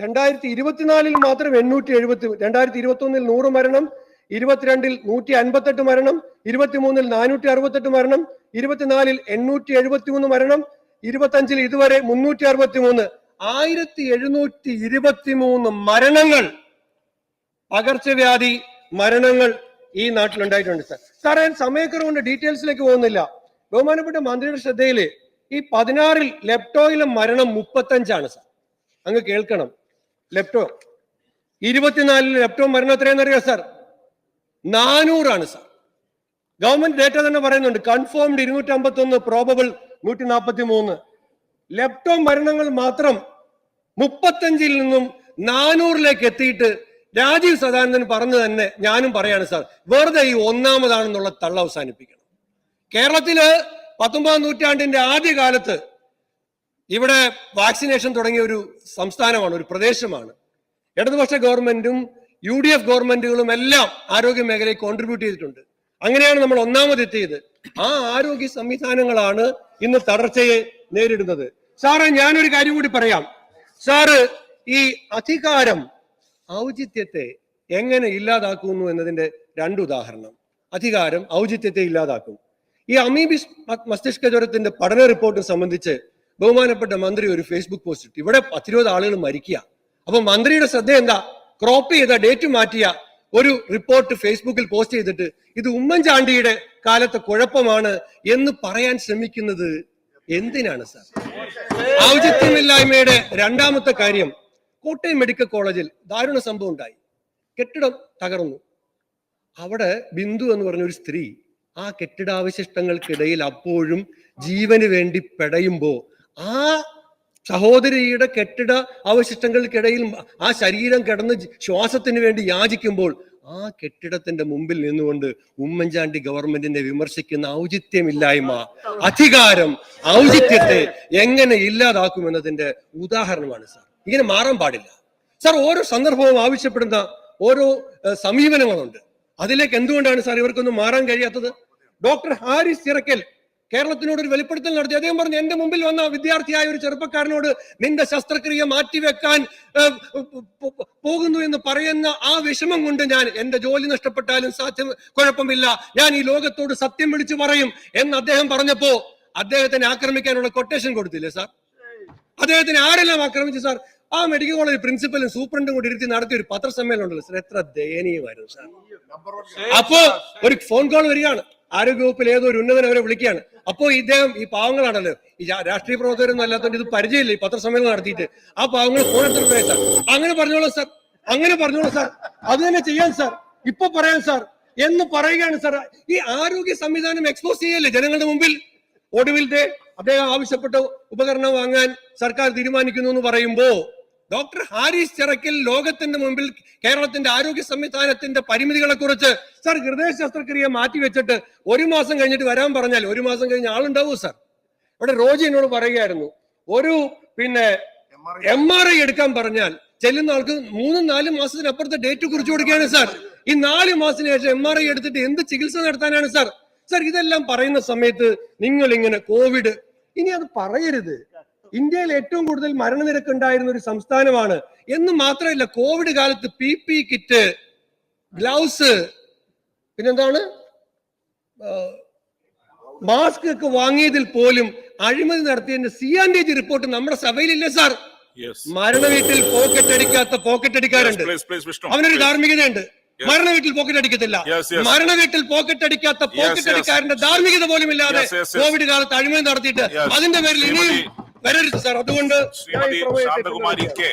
രണ്ടായിരത്തി ഇരുപത്തിനാലിൽ മാത്രം എണ്ണൂറ്റി എഴുപത്തി രണ്ടായിരത്തി ഇരുപത്തി ഒന്നിൽ നൂറ് മരണം ഇരുപത്തിരണ്ടിൽ നൂറ്റി അൻപത്തെട്ട് മരണം ഇരുപത്തിമൂന്നിൽ നാനൂറ്റി അറുപത്തെട്ട് മരണം ഇരുപത്തിനാലിൽ എണ്ണൂറ്റി എഴുപത്തി മൂന്ന് മരണം ഇരുപത്തഞ്ചിൽ ഇതുവരെ മുന്നൂറ്റി അറുപത്തി മൂന്ന് ആയിരത്തി എഴുന്നൂറ്റി ഇരുപത്തി മൂന്ന് മരണങ്ങൾ പകർച്ചവ്യാധി മരണങ്ങൾ ഈ നാട്ടിലുണ്ടായിട്ടുണ്ട് സാർ. സാർ ഞാൻ സമയക്കുറവുകൊണ്ട് ഡീറ്റെയിൽസിലേക്ക് പോകുന്നില്ല. ബഹുമാനപ്പെട്ട മന്ത്രിയുടെ ശ്രദ്ധയിൽ ഈ പതിനാറിൽ ലെപ്റ്റോയിലെ മരണം മുപ്പത്തഞ്ചാണ് സാർ. അങ്ങ് കേൾക്കണം. ലെപ്റ്റോ ഇരുപത്തിനാലിൽ ലെപ്റ്റോ മരണം അറിയാം സാർ നാനൂറാണ് സാർ ഗവൺമെന്റ് ഡേറ്റ തന്നെ പറയുന്നുണ്ട്. കൺഫേംഡ് ഇരുന്നൂറ്റി അമ്പത്തി ഒന്ന് പ്രോബബിൾ നൂറ്റി നാൽപ്പത്തി മൂന്ന് ലെപ്റ്റോ മരണങ്ങൾ മാത്രം മുപ്പത്തഞ്ചിൽ നിന്നും നാനൂറിലേക്ക് എത്തിയിട്ട് രാജീവ് സദാനന്ദൻ പറഞ്ഞു തന്നെ ഞാനും പറയാണ് സാർ വെറുതെ ഈ ഒന്നാമതാണെന്നുള്ള തള്ള അവസാനിപ്പിക്കണം കേരളത്തിൽ പത്തൊമ്പതാം നൂറ്റാണ്ടിന്റെ ആദ്യ കാലത്ത് ഇവിടെ വാക്സിനേഷൻ തുടങ്ങിയ ഒരു സംസ്ഥാനമാണ് ഒരു പ്രദേശമാണ്. ഇടതുപക്ഷ ഗവൺമെന്റും യു ഡി എഫ് ഗവൺമെന്റുകളും എല്ലാം ആരോഗ്യ മേഖലയിൽ കോൺട്രിബ്യൂട്ട് ചെയ്തിട്ടുണ്ട്. അങ്ങനെയാണ് നമ്മൾ ഒന്നാമതെത്തിയത് ആ ആരോഗ്യ സംവിധാനങ്ങളാണ് ഇന്ന് തടർച്ചയെ നേരിടുന്നത്. സാറ് ഞാനൊരു കാര്യം കൂടി പറയാം. സാറ് ഈ അധികാരം ഔചിത്യത്തെ എങ്ങനെ ഇല്ലാതാക്കുന്നു എന്നതിന്റെ രണ്ട് ഉദാഹരണം. അധികാരം ഔചിത്യത്തെ ഇല്ലാതാക്കും. ഈ അമീബിസ് മസ്തിഷ്ക ജ്വരത്തിന്റെ പഠന റിപ്പോർട്ട് സംബന്ധിച്ച് ബഹുമാനപ്പെട്ട മന്ത്രി ഒരു ഫേസ്ബുക്ക് പോസ്റ്റ് ഇട്ടു. ഇവിടെ പത്തിരുപത് ആളുകൾ മരിക്കുക. അപ്പൊ മന്ത്രിയുടെ ശ്രദ്ധ എന്താ? ക്രോപ്പ് ചെയ്ത ഡേറ്റ് മാറ്റിയ ഒരു റിപ്പോർട്ട് ഫേസ്ബുക്കിൽ പോസ്റ്റ് ചെയ്തിട്ട് ഇത് ഉമ്മൻചാണ്ടിയുടെ കാലത്തെ കുഴപ്പമാണ് എന്ന് പറയാൻ ശ്രമിക്കുന്നത് എന്തിനാണ് സാർ ഔചിത്യമില്ലായ്മയുടെ രണ്ടാമത്തെ കാര്യം കോട്ടയം മെഡിക്കൽ കോളേജിൽ ദാരുണ സംഭവം ഉണ്ടായി. കെട്ടിടം തകർന്നു. അവിടെ ബിന്ദു എന്ന് പറഞ്ഞ ഒരു സ്ത്രീ ആ കെട്ടിടാവശിഷ്ടങ്ങൾക്കിടയിൽ അപ്പോഴും ജീവന് വേണ്ടി പെടയുമ്പോ ആ സഹോദരിയുടെ കെട്ടിട അവശിഷ്ടങ്ങൾക്കിടയിൽ ആ ശരീരം കിടന്ന് ശ്വാസത്തിന് വേണ്ടി യാചിക്കുമ്പോൾ ആ കെട്ടിടത്തിന്റെ മുമ്പിൽ നിന്നുകൊണ്ട് ഉമ്മൻചാണ്ടി ഗവൺമെന്റിനെ വിമർശിക്കുന്ന ഔചിത്യമില്ലായ്മ അധികാരം ഔചിത്യത്തെ എങ്ങനെ ഇല്ലാതാക്കുമെന്നതിന്റെ ഉദാഹരണമാണ് സാർ. ഇങ്ങനെ മാറാൻ പാടില്ല. സാർ ഓരോ സന്ദർഭവും ആവശ്യപ്പെടുന്ന ഓരോ സമീപനങ്ങളുണ്ട്. അതിലേക്ക് എന്തുകൊണ്ടാണ് സാർ ഇവർക്കൊന്നും മാറാൻ കഴിയാത്തത്? ഡോക്ടർ ഹാരിസ് ചിറക്കൽ കേരളത്തിനോട് ഒരു വെളിപ്പെടുത്തൽ നടത്തി. അദ്ദേഹം പറഞ്ഞു എന്റെ മുമ്പിൽ വന്ന വിദ്യാർത്ഥിയായ ഒരു ചെറുപ്പക്കാരനോട് നിന്റെ ശസ്ത്രക്രിയ മാറ്റിവെക്കാൻ പോകുന്നു എന്ന് പറയുന്ന ആ വിഷമം കൊണ്ട് ഞാൻ എന്റെ ജോലി നഷ്ടപ്പെട്ടാലും സാധ്യം കുഴപ്പമില്ല. ഞാൻ ഈ ലോകത്തോട് സത്യം വിളിച്ചു പറയും എന്ന് അദ്ദേഹം പറഞ്ഞപ്പോ അദ്ദേഹത്തിന് ആക്രമിക്കാനുള്ള കൊട്ടേഷൻ കൊടുത്തില്ലേ സാർ? അദ്ദേഹത്തിന് ആരെല്ലാം ആക്രമിച്ചു സാർ? ആ മെഡിക്കൽ കോളേജ് പ്രിൻസിപ്പലും സൂപ്രണ്ടും കൂടി ഇരുത്തി നടത്തിയ ഒരു പത്രസമ്മേളനം ഉണ്ടല്ലോ സാർ. എത്ര ദയനീയമായിരുന്നു സാർ. അപ്പോ ഒരു ഫോൺ കോൾ വരികയാണ്. ആരോഗ്യവകുപ്പിൽ ഏതോ ഒരു ഉന്നതൻ അവരെ വിളിക്കുകയാണ്. അപ്പോ ഇദ്ദേഹം ഈ പാവങ്ങളാണല്ലോ. ഈ രാഷ്ട്രീയ പ്രവർത്തകരൊന്നും അല്ലാത്തതുകൊണ്ട് ഇത് പരിചയമില്ല. ഈ പത്രസമ്മേളനം നടത്തിയിട്ട്. ആ പാവങ്ങൾ ഫോൺ എടുത്തിട്ട് അങ്ങനെ പറഞ്ഞോളൂ സാർ അങ്ങനെ പറഞ്ഞോളൂ സാർ അത് തന്നെ ചെയ്യാൻ സാർ ഇപ്പൊ പറയാൻ സാർ എന്ന് പറയുകയാണ് സാർ ഈ ആരോഗ്യ സംവിധാനം എക്സ്പോസ് ചെയ്യല്ലേ ജനങ്ങളുടെ മുമ്പിൽ? ഒടുവിൽ അദ്ദേഹം ആവശ്യപ്പെട്ട ഉപകരണം വാങ്ങാൻ സർക്കാർ തീരുമാനിക്കുന്നു എന്ന് പറയുമ്പോ ഡോക്ടർ ഹാരിസ് ചിറക്കിൽ ലോകത്തിന്റെ മുമ്പിൽ കേരളത്തിന്റെ ആരോഗ്യ സംവിധാനത്തിന്റെ പരിമിതികളെ കുറിച്ച് സാർ ഹൃദയ ശസ്ത്രക്രിയ മാറ്റിവെച്ചിട്ട് ഒരു മാസം കഴിഞ്ഞിട്ട് വരാൻ പറഞ്ഞാൽ ഒരു മാസം കഴിഞ്ഞ് ആളുണ്ടാവൂ സാർ? ഇവിടെ റോജി എന്നോട് പറയുകയായിരുന്നു. ഒരു പിന്നെ എം ആർ ഐ എടുക്കാൻ പറഞ്ഞാൽ ചെല്ലുന്ന ആൾക്ക് മൂന്നും നാലും മാസത്തിനപ്പുറത്തെ ഡേറ്റ് കുറിച്ചു കൊടുക്കുകയാണ് സാർ. ഈ നാല് മാസത്തിന് ശേഷം എം ആർ ഐ എടുത്തിട്ട് എന്ത് ചികിത്സ നടത്താനാണ് സാർ? സാർ ഇതെല്ലാം പറയുന്ന സമയത്ത് നിങ്ങൾ ഇങ്ങനെ കോവിഡ് ഇനി അത് പറയരുത്. ഇന്ത്യയിൽ ഏറ്റവും കൂടുതൽ മരണനിരക്ക് ഉണ്ടായിരുന്ന ഒരു സംസ്ഥാനമാണ് എന്ന് മാത്രമല്ല കോവിഡ് കാലത്ത് പി പി കിറ്റ് ഗ്ലൗസ് പിന്നെന്താണ് മാസ്ക് ഒക്കെ വാങ്ങിയതിൽ പോലും അഴിമതി നടത്തിയതിന്റെ C and D G report നമ്മുടെ സഭയിലില്ലേ സാർ. മരണ വീട്ടിൽ പോക്കറ്റ് അടിക്കാത്ത പോക്കറ്റ് അടിക്കാറുണ്ട്. അവനൊരു ധാർമ്മികതയുണ്ട് മരണ വീട്ടിൽ പോക്കറ്റ് അടിക്കത്തില്ല. മരണ വീട്ടിൽ പോക്കറ്റ് അടിക്കാത്ത പോക്കറ്റ്. അടിക്കാരന്റെ ധാർമ്മികത പോലും ഇല്ലാതെ. കോവിഡ് കാലത്ത് അഴിമതി നടത്തിയിട്ട് അതിന്റെ പേരിൽ ഇനിയും വരരുത് സാർ. അതുകൊണ്ട് ശ്രീമതി പ്രമേയത്തെ ശാന്തകുമാരി കെ